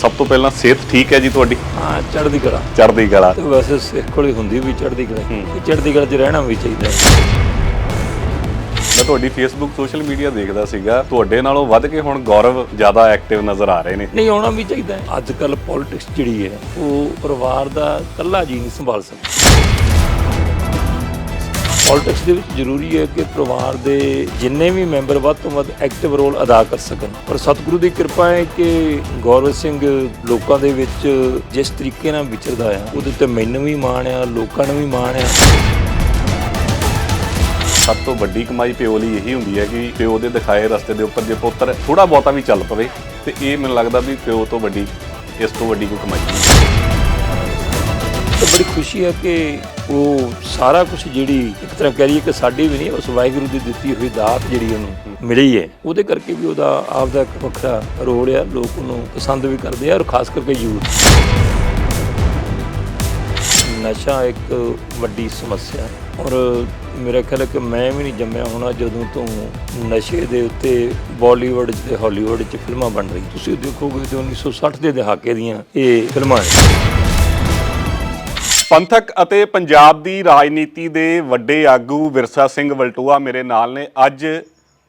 ਸਭ ਤੋਂ ਪਹਿਲਾਂ ਸਿਹਤ ਠੀਕ ਹੈ ਜੀ ਤੁਹਾਡੀ? ਹਾਂ ਚੜ੍ਹਦੀ ਕਲਾ। ਚੜ੍ਹਦੀ ਕਲਾ। ਤੇ ਵੈਸੇ ਸਿੱਖ ਕੋਲੇ ਹੁੰਦੀ ਵੀ ਚੜ੍ਹਦੀ ਕਲਾ। ਹੀ। ਤੇ ਚੜ੍ਹਦੀ ਕਲਾ 'ਚ ਰਹਿਣਾ ਵੀ ਚਾਹੀਦਾ। ਮੈਂ ਤੁਹਾਡੀ ਫੇਸਬੁੱਕ ਸੋਸ਼ਲ ਮੀਡੀਆ ਦੇਖਦਾ ਸੀਗਾ। ਤੁਹਾਡੇ ਨਾਲੋਂ ਵੱਧ ਕੇ ਹੁਣ ਗੌਰਵ ਜ਼ਿਆਦਾ ਐਕਟਿਵ ਨਜ਼ਰ ਆ ਰਹੇ ਨੇ। ਨਹੀਂ ਆਉਣਾ ਵੀ ਚਾਹੀਦਾ। ਅੱਜ ਕੱਲ ਪੋਲਿਟਿਕਸ ਜਿਹੜੀ ਹੈ ਉਹ ਪਰਿਵਾਰ ਦਾ ਇਕੱਲਾ ਜੀ ਨਹੀਂ ਸੰਭਾਲ ਸਕਦਾ। ਪੋਲਿਟਿਕਸ ਦੇ ਵਿੱਚ ਜ਼ਰੂਰੀ ਹੈ ਕਿ ਪਰਿਵਾਰ ਦੇ ਜਿੰਨੇ ਵੀ ਮੈਂਬਰ ਵੱਧ ਤੋਂ ਵੱਧ ਐਕਟਿਵ ਰੋਲ ਅਦਾ ਕਰ ਸਕਣ। ਪਰ ਸਤਿਗੁਰੂ ਦੀ ਕਿਰਪਾ ਹੈ ਕਿ ਗੌਰਵ ਸਿੰਘ ਲੋਕਾਂ ਦੇ ਵਿੱਚ ਜਿਸ ਤਰੀਕੇ ਨਾਲ ਵਿਚਰਦਾ ਆ, ਉਹਦੇ ਤੇ ਮੈਨੂੰ ਵੀ ਮਾਣ ਆ, ਲੋਕਾਂ ਨੂੰ ਵੀ ਮਾਣ ਆ। ਸਭ ਤੋਂ ਵੱਡੀ ਕਮਾਈ ਪਿਓ ਲਈ ਇਹੀ ਹੁੰਦੀ ਹੈ ਕਿ ਪਿਓ ਦੇ ਦਿਖਾਏ ਰਸਤੇ ਦੇ ਉੱਪਰ ਜੇ ਪੁੱਤਰ ਥੋੜਾ ਬਹੁਤਾ ਵੀ ਚੱਲ ਪਵੇ, ਤੇ ਇਹ ਮੈਨੂੰ ਲੱਗਦਾ ਵੀ ਪਿਓ ਤੋਂ ਵੱਡੀ, ਇਸ ਤੋਂ ਵੱਡੀ ਕੋਈ ਕਮਾਈ ਨਹੀਂ। ਤੇ ਬੜੀ ਖੁਸ਼ੀ ਹੈ ਕਿ ਉਹ ਸਾਰਾ ਕੁਝ ਜਿਹੜੀ ਇੱਕ ਤਰ੍ਹਾਂ ਕਹਿ ਲਈਏ ਕਿ ਸਾਡੀ ਵੀ ਨਹੀਂ, ਉਸ ਵਾਹਿਗੁਰੂ ਦੀ ਦਿੱਤੀ ਹੋਈ ਦਾਤ ਜਿਹੜੀ ਉਹਨੂੰ ਮਿਲੀ ਹੈ। ਉਹਦੇ ਕਰਕੇ ਵੀ ਉਹਦਾ ਆਪ ਦਾ ਇੱਕ ਵੱਖਰਾ ਰੋਲ ਆ, ਲੋਕ ਉਹਨੂੰ ਪਸੰਦ ਵੀ ਕਰਦੇ ਆ ਔਰ ਖਾਸ ਕਰਕੇ ਯੂਥ। ਨਸ਼ਾ ਇੱਕ ਵੱਡੀ ਸਮੱਸਿਆ ਹੈ ਔਰ ਮੇਰਾ ਖਿਆਲ ਹੈ ਕਿ ਮੈਂ ਵੀ ਨਹੀਂ ਜੰਮਿਆ ਹੋਣਾ ਜਦੋਂ ਤੋਂ ਨਸ਼ੇ ਦੇ ਉੱਤੇ ਬਾਲੀਵੁੱਡ 'ਚ ਤੇ ਹਾਲੀਵੁੱਡ 'ਚ ਫਿਲਮਾਂ ਬਣ ਰਹੀ ਤੁਸੀਂ ਦੇਖੋਗੇ ਤੇ 1960 ਦੇ ਦਹਾਕੇ ਦੀਆਂ ਇਹ ਫਿਲਮਾਂ ਨੇ। ਪੰਥਕ ਅਤੇ ਪੰਜਾਬ ਦੀ ਰਾਜਨੀਤੀ ਦੇ ਵੱਡੇ ਆਗੂ ਵਿਰਸਾ ਸਿੰਘ ਵਲਟੂਆ ਮੇਰੇ ਨਾਲ ਨੇ। ਅੱਜ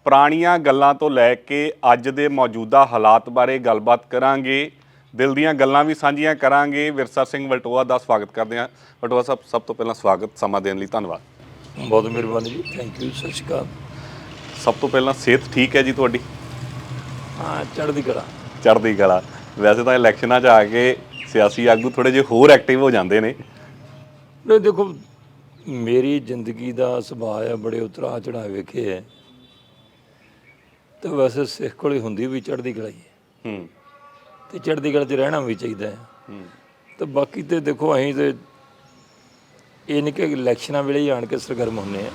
ਪੁਰਾਣੀਆਂ ਗੱਲਾਂ ਤੋਂ ਲੈ ਕੇ ਅੱਜ ਦੇ ਮੌਜੂਦਾ ਹਾਲਾਤ ਬਾਰੇ ਗੱਲਬਾਤ ਕਰਾਂਗੇ। ਦਿਲ ਦੀਆਂ ਗੱਲਾਂ ਵੀ ਸਾਂਝੀਆਂ ਕਰਾਂਗੇ। ਵਿਰਸਾ ਸਿੰਘ ਵਲਟੂਆ ਦਾ ਸਵਾਗਤ ਕਰਦੇ ਹਾਂ। ਵਲਟੂਆ ਸਾਹਿਬ ਸਭ ਤੋਂ ਪਹਿਲਾਂ ਸਵਾਗਤ ਸਮਾਂ ਦੇਣ ਲਈ ਧੰਨਵਾਦ। ਬਹੁਤ ਮਿਹਰਬਾਨੀ ਜੀ। ਥੈਂਕ ਯੂ ਸਤਿ ਸ਼੍ਰੀ ਅਕਾਲ। ਸਭ ਤੋਂ ਪਹਿਲਾਂ ਸਿਹਤ ਠੀਕ ਹੈ ਜੀ ਤੁਹਾਡੀ? ਹਾਂ ਚੜ੍ਹਦੀ ਕਲਾ। ਚੜ੍ਹਦੀ ਕਲਾ। ਵੈਸੇ ਤਾਂ ਇਲੈਕਸ਼ਨਾਂ 'ਚ ਆ ਕੇ ਸਿਆਸੀ ਆਗੂ ਥੋੜੇ ਜਿਹਾ ਹੋਰ ਐਕਟਿਵ ਹੋ ਜਾਂਦੇ ਨੇ। ਨਹੀਂ ਦੇਖੋ ਮੇਰੀ ਜ਼ਿੰਦਗੀ ਦਾ ਸੁਭਾਅ ਆ ਬੜੇ ਉਤਰਾਅ ਚੜਾਅ ਵੇਖੇ ਹੈ। ਤੇ ਵੈਸੇ ਸਿੱਖ ਕੋਲੇ ਹੁੰਦੀ ਵੀ ਚੜ੍ਹਦੀ ਕਲਾ ਹੀ ਹੈ। ਹੂੰ। ਤੇ ਚੜ੍ਹਦੀ ਕਲਾ 'ਚ ਰਹਿਣਾ ਵੀ ਚਾਹੀਦਾ ਹੈ। ਹੂੰ। ਤੇ ਬਾਕੀ ਤੇ ਦੇਖੋ ਅਸੀਂ ਤੇ ਇਹ ਨਹੀਂ ਕਿ ਇਲੈਕਸ਼ਨਾਂ ਵੇਲੇ ਹੀ ਆਣ ਕੇ ਸਰਗਰਮ ਹੁੰਨੇ ਆ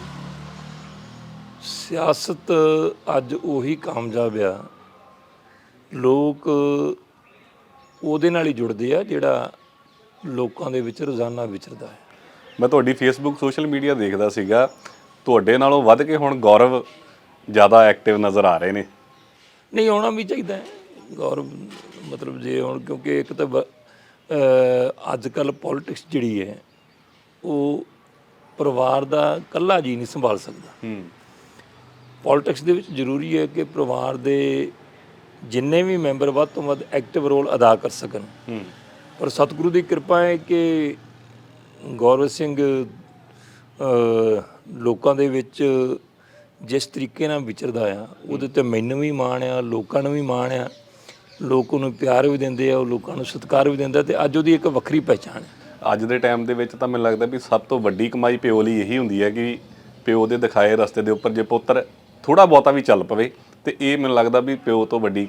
ਸਿਆਸਤ ਅੱਜ ਉਹੀ ਕਾਮਯਾਬ ਆ। ਲੋਕ ਉਹਦੇ ਨਾਲ ਹੀ ਜੁੜਦੇ ਆ ਜਿਹੜਾ ਲੋਕਾਂ ਦੇ ਵਿੱਚ ਰੋਜ਼ਾਨਾ ਵਿਚਰਦਾ ਹੈ। ਮੈਂ ਤੁਹਾਡੀ ਫੇਸਬੁੱਕ ਸੋਸ਼ਲ ਮੀਡੀਆ ਦੇਖਦਾ ਸੀਗਾ। ਤੁਹਾਡੇ ਨਾਲੋਂ ਵੱਧ ਕੇ ਹੁਣ ਗੌਰਵ ਜ਼ਿਆਦਾ ਐਕਟਿਵ ਨਜ਼ਰ ਆ ਰਹੇ ਨੇ। ਨਹੀਂ ਆਉਣਾ ਵੀ ਚਾਹੀਦਾ ਹੈ। ਗੌਰਵ ਮਤਲਬ ਜੇ ਹੁਣ ਕਿਉਂਕਿ ਇੱਕ ਤਾਂ ਬ- ਅਹ ਅੱਜ ਕੱਲ ਪੋਲਿਟਿਕਸ ਜਿਹੜੀ ਹੈ ਉਹ ਪਰਿਵਾਰ ਦਾ ਇਕੱਲਾ ਜੀ ਨਹੀਂ ਸੰਭਾਲ ਸਕਦਾ। ਹੂੰ। ਪੋਲਿਟਿਕਸ ਦੇ ਵਿੱਚ ਜ਼ਰੂਰੀ ਹੈ ਕਿ ਪਰਿਵਾਰ ਦੇ ਜਿੰਨੇ ਵੀ ਮੈਂਬਰ ਵੱਧ ਤੋਂ ਵੱਧ ਐਕਟਿਵ ਰੋਲ ਅਦਾ ਕਰ ਸਕਣ। ਹੂੰ। ਪਰ ਸਤਿਗੁਰੂ ਦੀ ਕਿਰਪਾ ਹੈ ਕਿ ਗੌਰਵ ਸਿੰਘ ਲੋਕਾਂ ਦੇ ਵਿੱਚ ਜਿਸ ਤਰੀਕੇ ਨਾਲ ਵਿਚਰਦਾ ਆ ਉਹਦੇ ਤੇ ਮੈਨੂੰ ਵੀ ਮਾਣ ਆ ਲੋਕਾਂ ਨੂੰ ਵੀ ਮਾਣ ਆ। ਲੋਕ ਉਹਨੂੰ ਪਿਆਰ ਵੀ ਦਿੰਦੇ ਆ ਉਹ ਲੋਕਾਂ ਨੂੰ ਸਤਿਕਾਰ ਵੀ ਦਿੰਦਾ ਤੇ ਅੱਜ ਉਹਦੀ ਇੱਕ ਵੱਖਰੀ ਪਹਿਚਾਣ ਹੈ ਅੱਜ ਦੇ ਟਾਈਮ ਦੇ ਵਿੱਚ ਤਾਂ ਮੈਨੂੰ ਲੱਗਦਾ ਵੀ ਸਭ ਤੋਂ ਵੱਡੀ ਕਮਾਈ ਪਿਓ ਲਈ ਇਹੀ ਹੁੰਦੀ ਹੈ ਕਿ ਪਿਓ ਦੇ ਦਿਖਾਏ ਰਸਤੇ ਦੇ ਉੱਪਰ ਜੇ ਪੁੱਤਰ ਥੋੜਾ ਬਹੁਤਾ ਵੀ ਚੱਲ ਪਵੇ ਤੇ ਇਹ ਮੈਨੂੰ ਲੱਗਦਾ ਵੀ ਪਿਓ ਤੋਂ ਵੱਡੀ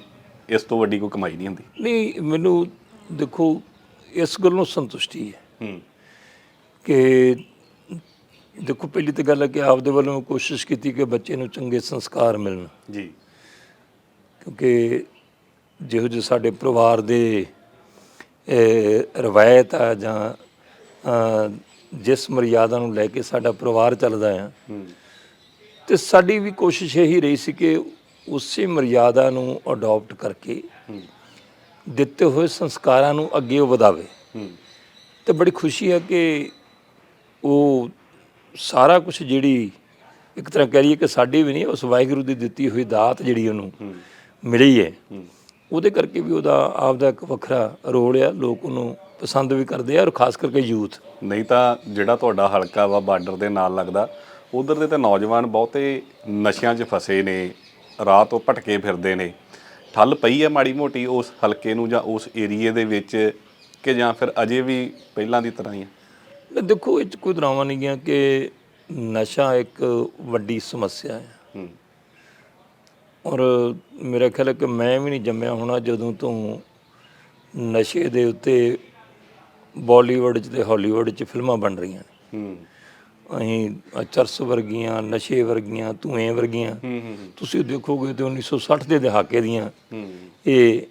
ਇਸ ਤੋਂ ਵੱਡੀ ਕੋਈ ਕਮਾਈ ਨਹੀਂ ਹੁੰਦੀ। ਨਹੀਂ ਮੈਨੂੰ ਦੇਖੋ ਇਸ ਗੱਲੋਂ ਸੰਤੁਸ਼ਟੀ ਹੈ। ਹੂੰ। ਕਿ ਦੇਖੋ ਪਹਿਲੀ ਤਾਂ ਗੱਲ ਹੈ ਕਿ ਆਪਦੇ ਵੱਲੋਂ ਕੋਸ਼ਿਸ਼ ਕੀਤੀ ਕਿ ਬੱਚੇ ਨੂੰ ਚੰਗੇ ਸੰਸਕਾਰ ਮਿਲਣ। ਜੀ। ਕਿਉਂਕਿ ਜਿਹੋ ਜਿਹੇ ਸਾਡੇ ਪਰਿਵਾਰ ਦੇ ਰਵਾਇਤ ਆ ਜਾਂ ਜਿਸ ਮਰਿਆਦਾ ਨੂੰ ਲੈ ਕੇ ਸਾਡਾ ਪਰਿਵਾਰ ਚੱਲਦਾ ਆ ਤੇ ਸਾਡੀ ਵੀ ਕੋਸ਼ਿਸ਼ ਇਹੀ ਰਹੀ ਸੀ ਕਿ ਉਸੇ ਮਰਿਆਦਾ ਨੂੰ ਅਡਾਪਟ ਕਰਕੇ ਦਿੱਤੇ ਹੋਏ ਸੰਸਕਾਰਾਂ ਨੂੰ ਅੱਗੇ ਵਧਾਵੇ। ਤੇ ਬੜੀ ਖੁਸ਼ੀ ਹੈ ਕਿ ਉਹ ਸਾਰਾ ਕੁਝ ਜਿਹੜੀ ਇੱਕ ਤਰ੍ਹਾਂ ਕਹਿ ਲਈਏ ਕਿ ਸਾਡੀ ਵੀ ਨਹੀਂ ਉਸ ਵਾਹਿਗੁਰੂ ਦੀ ਦਿੱਤੀ ਹੋਈ ਦਾਤ ਜਿਹੜੀ ਉਹਨੂੰ ਮਿਲੀ ਹੈ। ਉਹਦੇ ਕਰਕੇ ਵੀ ਉਹਦਾ ਆਪਦਾ ਇੱਕ ਵੱਖਰਾ ਰੋਲ ਆ ਲੋਕ ਉਹਨੂੰ ਪਸੰਦ ਵੀ ਕਰਦੇ ਆ ਔਰ ਖਾਸ ਕਰਕੇ ਯੂਥ। ਨਹੀਂ ਤਾਂ ਜਿਹੜਾ ਤੁਹਾਡਾ ਹਲਕਾ ਵਾ ਬਾਰਡਰ ਦੇ ਨਾਲ ਲੱਗਦਾ ਉਧਰ ਦੇ ਤਾਂ ਨੌਜਵਾਨ ਬਹੁਤੇ ਨਸ਼ਿਆਂ 'ਚ ਫਸੇ ਨੇ ਰਾਹ ਤੋਂ ਭਟਕੇ ਫਿਰਦੇ ਨੇ। ਠੱਲ ਪਈ ਹੈ ਮਾੜੀ ਮੋਟੀ ਉਸ ਹਲਕੇ ਨੂੰ ਜਾਂ ਉਸ ਏਰੀਏ ਦੇ ਵਿੱਚ ਕਿ ਜਾਂ ਫਿਰ ਅਜੇ ਵੀ ਪਹਿਲਾਂ ਦੀ ਤਰ੍ਹਾਂ ਹੀ ਹੈ ਦੇਖੋ ਇਹ 'ਚ ਕੋਈ ਡਰਾਮਾ ਨਹੀਂ ਹੈ ਕਿ ਨਸ਼ਾ ਇੱਕ ਵੱਡੀ ਸਮੱਸਿਆ ਹੈ। ਹੂੰ। ਔਰ ਮੇਰਾ ਖਿਆਲ ਹੈ ਕਿ ਮੈਂ ਵੀ ਨਹੀਂ ਜੰਮਿਆ ਹੋਣਾ ਜਦੋਂ ਤੋਂ ਨਸ਼ੇ ਦੇ ਉੱਤੇ ਬਾਲੀਵੁੱਡ 'ਚ ਤੇ ਹਾਲੀਵੁੱਡ 'ਚ ਫਿਲਮਾਂ ਬਣ ਰਹੀਆਂ ਨੇ। ਹੂੰ। ਅਸੀਂ ਚਰਸ ਵਰਗੀਆਂ ਨਸ਼ੇ ਵਰਗੀਆਂ ਧੂਏ ਵਰਗੀਆਂ ਹੂੰ ਹੂੰ ਤੁਸੀਂ ਦੇਖੋਗੇ ਤੇ 1960 ਦੇ ਦਹਾਕੇ ਦੀਆਂ ਇਹ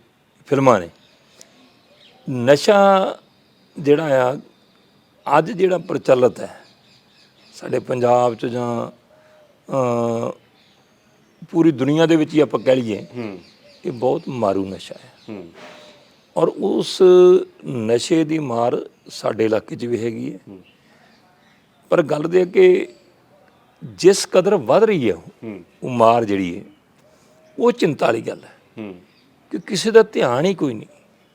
ਫਿਲਮਾਂ ਨੇ। ਨਸ਼ਾ ਜਿਹੜਾ ਆ ਅੱਜ ਜਿਹੜਾ ਪ੍ਰਚਲਿਤ ਹੈ ਸਾਡੇ ਪੰਜਾਬ 'ਚ ਜਾਂ ਪੂਰੀ ਦੁਨੀਆ ਦੇ ਵਿੱਚ ਹੀ ਆਪਾਂ ਕਹਿ ਲਈਏ ਹੂੰ। ਇਹ ਬਹੁਤ ਮਾਰੂ ਨਸ਼ਾ ਹੈ। ਹੂੰ। ਔਰ ਉਸ ਨਸ਼ੇ ਦੀ ਮਾਰ ਸਾਡੇ ਇਲਾਕੇ 'ਚ ਵੀ ਹੈਗੀ ਹੈ। ਪਰ ਗੱਲ ਦੇ ਕਿ ਜਿਸ ਕਦਰ ਵੱਧ ਰਹੀ ਹੈ। ਉਹ, ਮਾਰ ਜਿਹੜੀ ਹੈ ਉਹ ਚਿੰਤਾ ਵਾਲੀ ਗੱਲ ਹੈ ਹੂੰ। ਕਿ ਕਿਸੇ ਦਾ ਧਿਆਨ ਹੀ ਕੋਈ ਨਹੀਂ।